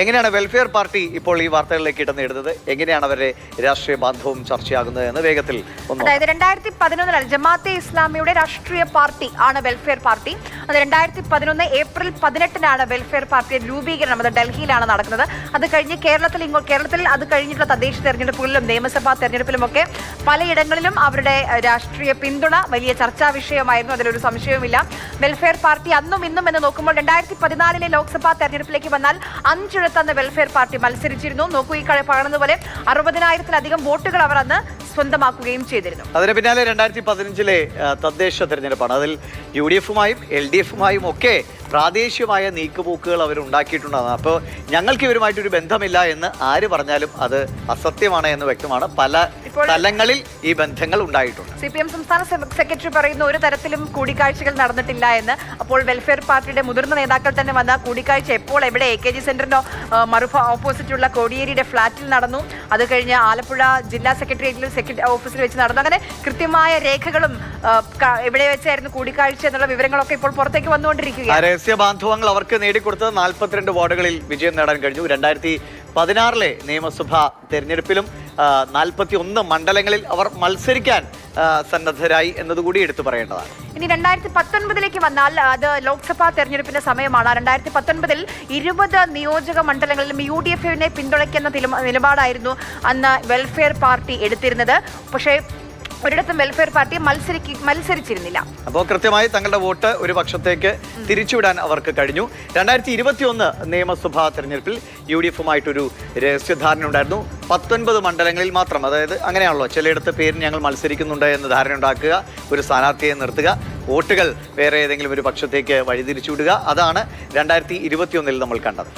എങ്ങനെയാണ് welfare party ഇപ്പോൾ ഈ വാർത്തകളിലേക്ക് ഇടം നേടുന്നത്? എങ്ങനെയാണ് അവരുടെ രാഷ്ട്രീയ ബാന്ധവും ചർച്ചയാകുന്നത് എന്ന് വേഗത്തിൽ അതായത് രണ്ടായിരത്തി പതിനൊന്നിലാണ് ജമാഅത്തെ ഇസ്ലാമിയുടെ രാഷ്ട്രീയ പാർട്ടി ആണ് വെൽഫെയർ പാർട്ടി അത് രണ്ടായിരത്തി പതിനൊന്ന് ഏപ്രിൽ പതിനെട്ടിനാണ് വെൽഫെയർ പാർട്ടിയുടെ രൂപീകരണം. അത് ഡൽഹിയിലാണ് നടക്കുന്നത്. അത് കഴിഞ്ഞ് കേരളത്തിൽ ഇങ്ങോ കേരളത്തിൽ അത് കഴിഞ്ഞിട്ടുള്ള തദ്ദേശ തെരഞ്ഞെടുപ്പുകളിലും നിയമസഭാ തെരഞ്ഞെടുപ്പിലുമൊക്കെ പലയിടങ്ങളിലും അവരുടെ രാഷ്ട്രീയ പിന്തുണ വലിയ ചർച്ചാ വിഷയമായിരുന്നു. അതിലൊരു സംശയവുമില്ല. വെൽഫെയർ പാർട്ടി അന്നും ഇന്നും എന്ന് നോക്കുമ്പോൾ രണ്ടായിരത്തി പതിനാലിലെ ലോക്സഭാ തെരഞ്ഞെടുപ്പിലേക്ക് വന്നാൽ അഞ്ചിടത്ത് അന്ന് വെൽഫെയർ പാർട്ടി മത്സരിച്ചിരുന്നു. നോക്കൂ ഈ കഴ കാണുന്ന പോലെ അറുപതിനായിരത്തിലധികം വോട്ടുകൾ അവർ അന്ന് സ്വന്തമാക്കുകയും ചെയ്തിരുന്നു. അതിന് പിന്നാലെ രണ്ടായിരത്തി പതിനഞ്ചിലെ തദ്ദേശ തെരഞ്ഞെടുപ്പാണ്. അതിൽ യു ഡി എഫുമായും എൽ ഡി എഫുമായും ഒക്കെ പ്രാദേശികമായ നീക്കുപോക്കുകൾ അവർ ഉണ്ടാക്കിയിട്ടുണ്ടെന്ന് അപ്പോൾ ഞങ്ങൾക്ക് ഇവരുമായിട്ടൊരു ബന്ധമില്ല എന്ന് ആര് പറഞ്ഞാലും അത് അസത്യമാണ് എന്ന് വ്യക്തമാണ്. പല തലങ്ങളിൽ ഈ ബന്ധങ്ങൾ ഉണ്ടായിട്ടുണ്ട്. സി പി എം സംസ്ഥാന സെക്രട്ടറി പറയുന്ന ഒരു തരത്തിലും കൂടിക്കാഴ്ചകൾ നടന്നിട്ടില്ല എന്ന്. അപ്പോൾ വെൽഫെയർ പാർട്ടിയുടെ മുതിർന്ന നേതാക്കൾ തന്നെ വന്ന കൂടിക്കാഴ്ച എപ്പോൾ എവിടെ? എ കെ ജി സെന്ററിനോ മറുഫ ഓപ്പോസിറ്റുള്ള കോടിയേരിയുടെ ഫ്ളാറ്റിൽ നടന്നു. അത് കഴിഞ്ഞ് ആലപ്പുഴ ജില്ലാ സെക്രട്ടേറിയറ്റിൽ സെക്രട്ടറി ഓഫീസിൽ വെച്ച് നടന്നു. അങ്ങനെ കൃത്യമായ രേഖകളും എവിടെ വെച്ചായിരുന്നു കൂടിക്കാഴ്ച എന്നുള്ള വിവരങ്ങളൊക്കെ ഇപ്പോൾ പുറത്തേക്ക് വന്നുകൊണ്ടിരിക്കുകയാണ്. രഹസ്യ ബാന്ധവങ്ങൾ അവർക്ക് നേടിക്കൊടുത്തത് നാൽപ്പത്തിരണ്ട് വാർഡുകളിൽ വിജയം നേടാൻ കഴിഞ്ഞു. രണ്ടായിരത്തി പതിനാറിലെ നിയമസഭാ തെരഞ്ഞെടുപ്പിലും നാൽപ്പത്തി ഒന്ന് മണ്ഡലങ്ങളിൽ അവർ മത്സരിക്കാൻ സന്നദ്ധരായി എന്നതുകൂടി എടുത്തു പറയേണ്ടതാണ്. ഇനി രണ്ടായിരത്തി പത്തൊൻപതിലേക്ക് വന്നാൽ അത് ലോക്സഭാ തെരഞ്ഞെടുപ്പിന്റെ സമയമാണ്. രണ്ടായിരത്തി പത്തൊൻപതിൽ ഇരുപത് നിയോജക മണ്ഡലങ്ങളിലും യു ഡി എഫിനെ പിന്തുണയ്ക്കുന്ന നിലപാടായിരുന്നു അന്ന് വെൽഫെയർ പാർട്ടി എടുത്തിരുന്നത്. പക്ഷേ ഒരിടത്തും വെൽഫെയർ പാർട്ടി മത്സരിക്ക മത്സരിച്ചിരുന്നില്ല. അപ്പോൾ കൃത്യമായി തങ്ങളുടെ വോട്ട് ഒരു പക്ഷത്തേക്ക് തിരിച്ചുവിടാൻ അവർക്ക് കഴിഞ്ഞു. രണ്ടായിരത്തി ഇരുപത്തി ഒന്ന് നിയമസഭാ തെരഞ്ഞെടുപ്പിൽ യു ഡി എഫുമായിട്ടൊരു രഹസ്യധാരണ ഉണ്ടായിരുന്നു. പത്തൊൻപത് മണ്ഡലങ്ങളിൽ മാത്രം അതായത് അങ്ങനെയാണല്ലോ ചിലയിടത്ത് പേരിന് ഞങ്ങൾ മത്സരിക്കുന്നുണ്ട് എന്ന് ധാരണ ഉണ്ടാക്കുക ഒരു സ്ഥാനാർത്ഥിയെ നിർത്തുക വോട്ടുകൾ വേറെ ഏതെങ്കിലും ഒരു പക്ഷത്തേക്ക് വഴിതിരിച്ചുവിടുക അതാണ് രണ്ടായിരത്തി ഇരുപത്തിയൊന്നിൽ നമ്മൾ കണ്ടത്.